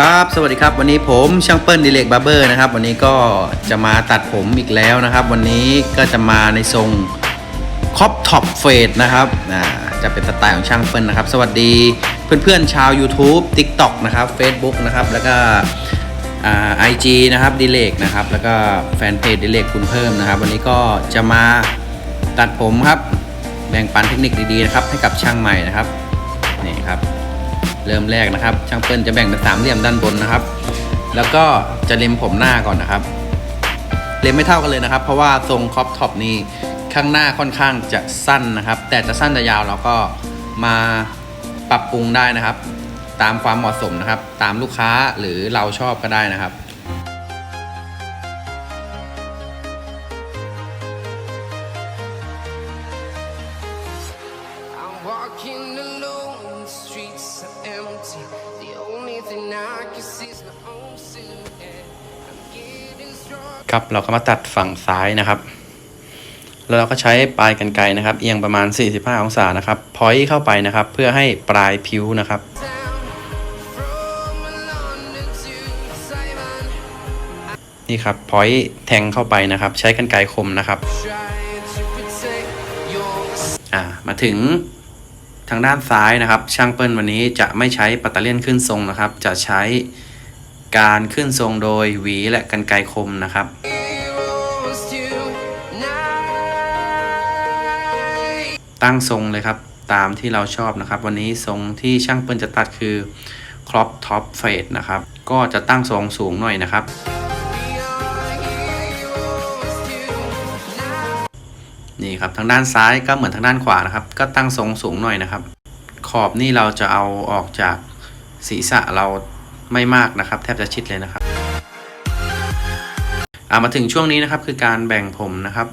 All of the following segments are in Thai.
ครับ สวัสดีครับ วันนี้ผมช่างเปิ้ลดิเลกบาร์เบอร์นะครับ วันนี้ก็จะมาตัดผมอีกแล้วนะครับ วันนี้ก็จะมาในทรงคอปท็อปเฟดนะครับอ่าจะเป็นสไตล์ของช่างเปิ้ลนะครับ สวัสดีเพื่อนๆชาว YouTube TikTok นะครับ Facebook นะครับ แล้วก็ไอจีนะครับดิเลกนะครับ แล้วก็แฟนเพจดิเลกคุณเพิ่มนะครับ วันนี้ก็จะมาตัดผมครับ แบ่งปันเทคนิคดีๆนะครับให้กับช่างใหม่นะครับนี่ครับ เริ่มแรกนะครับ ช่างเปิ้ลจะแบ่งเป็นสามเหลี่ยมด้านบนนะครับ แล้วก็จะเล็มผมหน้าก่อนนะครับ เล็มไม่เท่ากันเลยนะครับ เพราะว่าทรงครอปท็อปนี้ข้างหน้าค่อนข้างจะสั้นนะครับ แต่จะสั้นจะยาวเราก็มาปรับปรุงได้นะครับ ตามความเหมาะสมนะครับ ตามลูกค้าหรือเราชอบก็ได้นะครับ ครับเราก็มาตัดฝั่งซ้ายนะครับ แล้วเราก็ใช้ปลายกันไกรนะครับ เอียงประมาณ 45 องศานะครับพอยต์เข้าไปนะครับ เพื่อให้ปลายผิวนะครับ Down from London to Taiwan, นี่ครับพอยต์แทงเข้าไปนะครับ ใช้กันไกรคมนะครับ trying to protect your อ่า มาถึง ทางด้านซ้ายนะครับ ช่างเปิ้ลวันนี้จะไม่ใช้ปัตเตอร์เลียนขึ้นทรงนะครับ จะใช้การขึ้นทรงโดยหวีและกันไกคมนะครับตั้งทรงเลยครับตามที่เราชอบนะครับ วันนี้ทรงที่ช่างเปิ้ลจะตัดคือครอปท็อปเฟดนะครับ ก็จะตั้งทรงสูงหน่อยนะครับ นี่ครับทางด้านซ้ายก็เหมือนทางด้านขวานะครับ ก็ตั้งทรงสูงหน่อยนะครับ ขอบนี่เราจะเอาออกจากศีรษะเราไม่มากนะครับ แทบจะชิดเลยนะครับามาถึงช่วงนี้นะครับคือการแบ่งผมนะครับ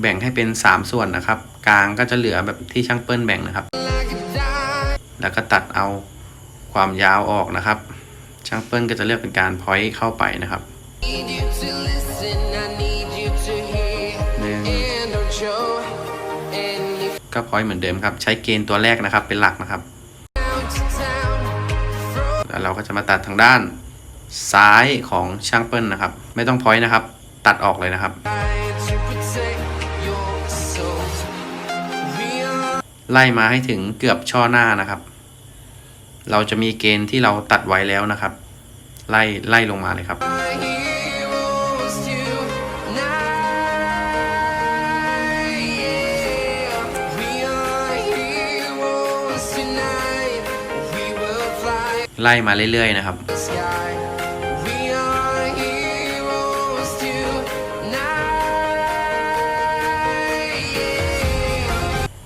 แบ่งให้เป็น 3 ส่วนนะครับ กลางก็จะเหลือแบบที่ช่างเปิ้ลแบ่งนะครับ แล้วก็ตัดเอาความยาวออกนะครับ ช่างเปิ้ลก็จะเลือกเป็นการพอยต์เข้าไปนะครับ ก็พอยเหมือนเดิมครับ ใช้เกณฑ์ตัวแรกนะครับเป็นหลักนะครับ แล้วเราก็จะมาตัดทางด้านซ้ายของช่างเปิ้ลนะครับ ไม่ต้องพอยนะครับ ตัดออกเลยนะครับ ไล่มาให้ถึงเกือบช่อหน้านะครับ เราจะมีเกณฑ์ที่เราตัดไว้แล้วนะครับ ไล่ไล่ลงมาเลยครับ ไล่มาเรื่อยๆนะครับ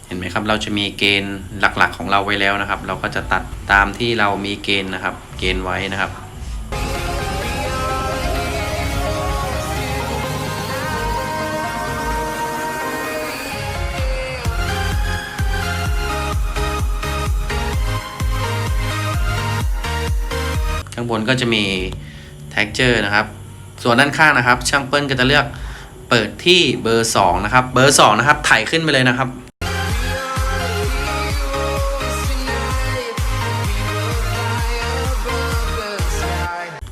เห็นไหมครับเราจะมีเกณฑ์หลักๆของเราไว้แล้วนะครับ เราก็จะตัดตามที่เรามีเกณฑ์นะครับ เกณฑ์ไว้นะครับางบนก็จะมี texture นะครับ ส่วนด้านข้างนะครับ ช่างเปิ้ลก็จะเลือกเปิดที่เบอร์ 2 นะครับ เบอร์ 2 นะครับไถขึ้นไปเลยนะครับ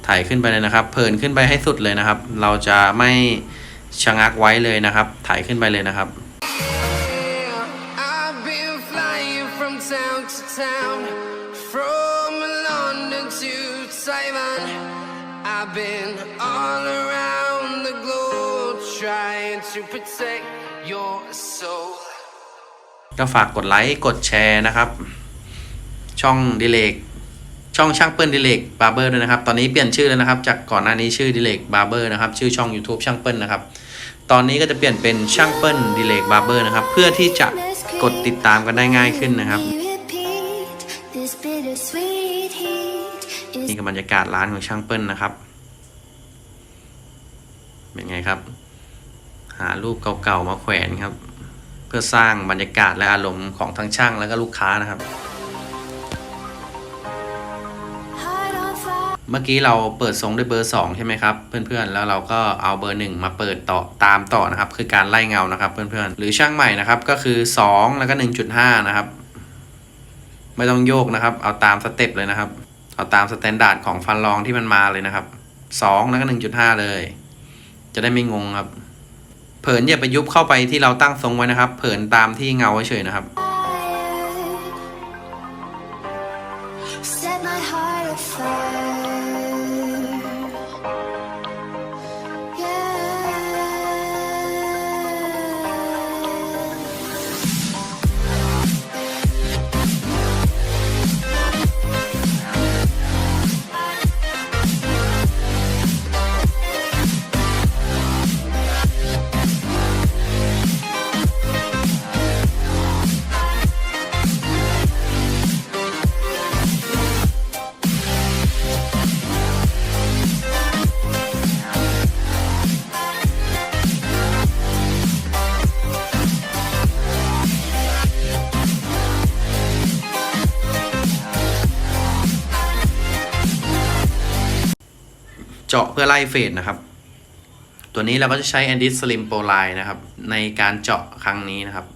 ถ่ายขึ้นไปเลยนะครับเพลินขึ้นไปให้สุดเลยนะครับ เราจะไม่ชะงักไว้เลยนะครับถ่ายขึ้นไปเลยนะครับ I've been all around the globe trying to protect your soul. ก็ฝากกดไลค์กดแชร์นะครับ ช่องดิเลกช่องช่างเปิ้ลดิเลกบาร์เบอร์ด้วยนะครับ ตอนนี้เปลี่ยนชื่อแล้วนะครับ จากก่อนหน้านี้ชื่อดิเลกบาร์เบอร์นะครับ ชื่อช่อง YouTube ช่างเปิ้ลนะครับ ตอนนี้ก็จะเปลี่ยนเป็นช่างเปิ้ลดิเลกบาร์เบอร์นะครับ เพื่อที่จะกดติดตามกันได้ง่ายขึ้นนะครับ Repeat this bittersweet heat is นี่ก็บรรยากาศร้านของช่างเปิ้ลนะครับ เป็นไงครับ หารูปเก่าๆมาแขวนครับ เพื่อสร้างบรรยากาศและอารมณ์ของทั้งช่างและก็ลูกค้านะครับ เมื่อกี้เราเปิดทรงด้วยเบอร์ 2 ใช่ไหมครับ เพื่อนๆ แล้วเราก็เอาเบอร์ 1 มาเปิดต่อตามต่อนะครับ คือการไล่เงานะครับ เพื่อนๆ หรือช่างใหม่นะครับก็คือ 2 แล้วก็ 1.5 นะครับ ไม่ต้องโยกนะครับ เอาตามสเต็ปเลยนะครับ เอาตามสแตนดาร์ดของฟันรองที่มันมาเลยนะครับสองแล้วก็หนึ่งจุดห้าเลย จะได้ไม่งงครับ เผินอย่าไปยุบเข้าไปที่เราตั้งทรงไว้นะครับ เผินตามที่เงาเฉยนะครับ Set my heart afire. จาะเพื่อไล่เฟดนะครับ ตัวนี้เราก็จะใช้ Andis Slim Pro Line นะครับ ในการเจาะครั้งนี้นะครับ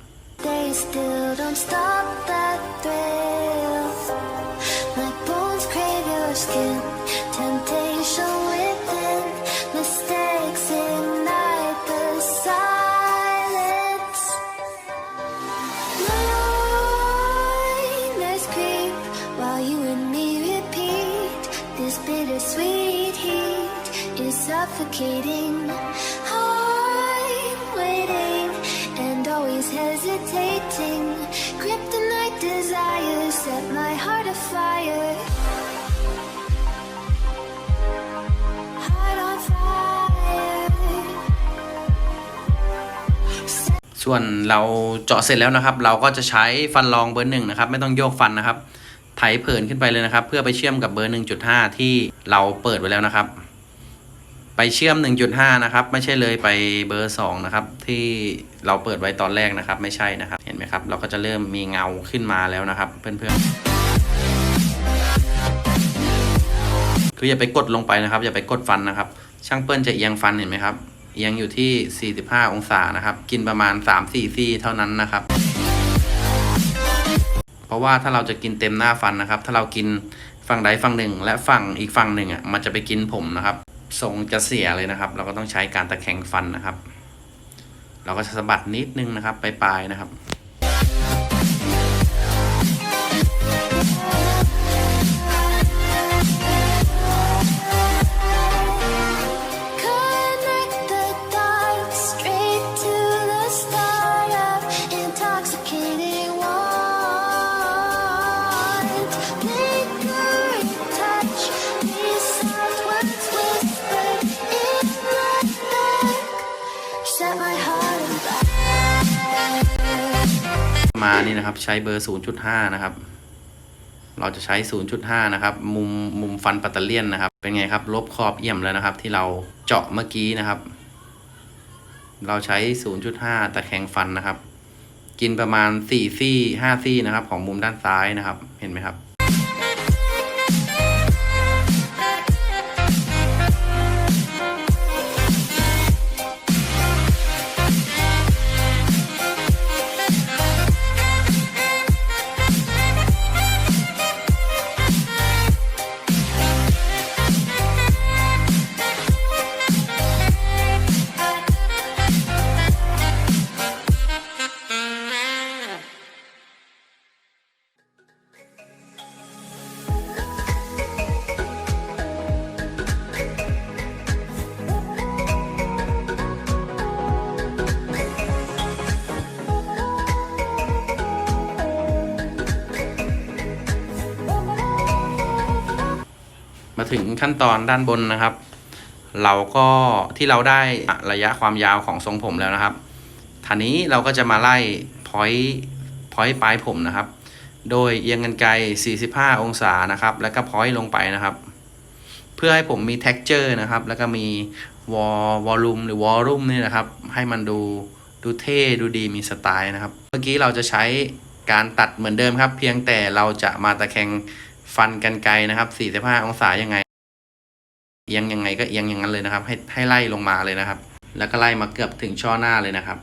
suffocating. I'm waiting and always hesitating. Kryptonite desires set my heart afire. Heart on fire. ส่วนเราเจาะเสร็จแล้วนะครับ เราก็จะใช้ฟันรองเบอร์หนึ่งนะครับ ไม่ต้องโยกฟันนะครับ ไถเผินขึ้นไปเลยนะครับ เพื่อไปเชื่อมกับเบอร์ 1.5 ที่เราเปิดไว้แล้วนะครับ ไปเชื่อม 1.5 นะครับ ไม่ใช่เลยไปเบอร์ 2 นะครับ ที่เราเปิดไว้ตอนแรกนะครับ ไม่ใช่นะครับ เห็นไหมครับ เราก็จะเริ่มมีเงาขึ้นมาแล้วนะครับ เพื่อนๆ คืออย่าไปกดลงไปนะครับ อย่าไปกดฟันนะครับ ช่างเปิ้ลจะเอียงฟันเห็นไหมครับ เอียงอยู่ที่ 45 องศานะครับ กินประมาณ 3-4ซี่เท่านั้นนะครับ เพราะว่าถ้าเราจะกินเต็มหน้าฟันนะครับ ถ้าเรากินฝั่งใดฝั่งหนึ่ง และฝั่งอีกฝั่งหนึ่งอะ มันจะไปกินผมนะครับ ทรงจะเสียเลยนะครับ เราก็ต้องใช้การตะแคงฟันนะครับ เราก็สะบัดนิดนึงนะครับปลายๆนะครับ มานี่นะครับ ใช้เบอร์ 0.5 นะครับ เราจะใช้ 0.5 นะครับ มุมมุมฟันปัตเตเลียนนะครับ เป็นไงครับ ลบขอบเอี่ยมแล้วนะครับ ที่เราเจาะเมื่อกี้นะครับ เราใช้ 0.5 ตะแคงฟันนะครับ กินประมาณ4ซี่5ซี่นะครับ ของมุมด้านซ้ายนะครับ เห็นไหมครับ มาถึงขั้นตอนด้านบนนะครับ เราก็ที่เราได้ระยะความยาวของทรงผมแล้วนะครับทีนี้เราก็จะมาไล่พอยต์พอยต์ปลายผมนะครับ โดยเอียงกันไกล 45 องศานะครับ แล้วก็พอยต์ลงไปนะครับ เพื่อให้ผมมี texture นะครับ แล้วก็มีวอลวอลลุ่มหรือวอลลุ่มนี่นะครับ ให้มันดูดูเท่ดูดีมีสไตล์นะครับ เมื่อกี้เราจะใช้การตัดเหมือนเดิมครับ เพียงแต่เราจะมาตะแคง ฟันกันไกลนะครับ45องศายังไง เอียงยังไงก็เอียงอย่างนั้นเลยนะครับ ให้ให้ไล่ลงมาเลยนะครับ แล้วก็ไล่มาเกือบถึงช่อหน้าเลยนะครับ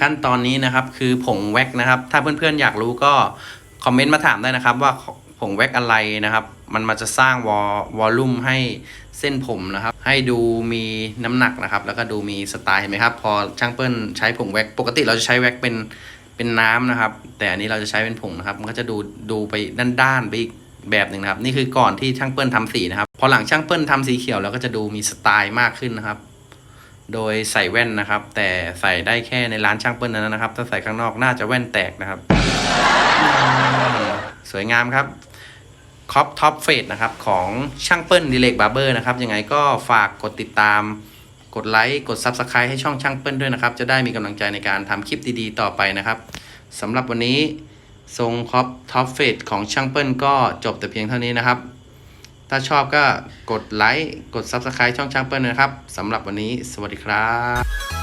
ขั้นตอนนี้นะครับ คือผงแว็กนะครับ ถ้าเพื่อนๆอยากรู้ก็คอมเมนต์มาถามได้นะครับ ว่าผงแว็กอะไรนะครับ มันมาจะสร้างวอลวอลลุ่มให้เส้นผมนะครับ ให้ดูมีน้ำหนักนะครับ แล้วก็ดูมีสไตล์เห็นไหมครับ พอช่างเปิ้ลใช้ผงแว็กปกติเราจะใช้แว็กเป็นเป็นน้ำนะครับ แต่อันนี้เราจะใช้เป็นผงนะครับ มันก็จะดูดูไปด้านๆไปอีกแบบหนึ่งนะครับ นี่คือก่อนที่ช่างเปิ้ลทำสีนะครับ พอหลังช่างเปิ้ลทำสีเขียวแล้วก็จะดูมีสไตล์มากขึ้นนะครับ โดยใส่แว่นนะครับ แต่ใส่ได้แค่ในร้านช่างเปิ้ลนั้นนะครับ ถ้าใส่ข้างนอกน่าจะแว่นแตกนะครับ สวยงามครับคอปท็อปเฟสนะครับ ของช่างเปิ้ลดิเลกบาร์เบอร์นะครับ ยังไงก็ฝากกดติดตาม กดไลค์กด Subscribe ให้ช่องช่างเปิ้ลด้วยนะครับ จะได้มีกำลังใจในการทำคลิปดีๆ ต่อไปนะครับสำหรับวันนี้ทรงคอปท็อปเฟสของช่างเปิ้ลก็จบแต่เพียงเท่านี้นะครับ ถ้าชอบก็กดไลค์ กด Subscribe ช่องช่างเปิ้ลนะครับสำหรับวันนี้ สวัสดีครับ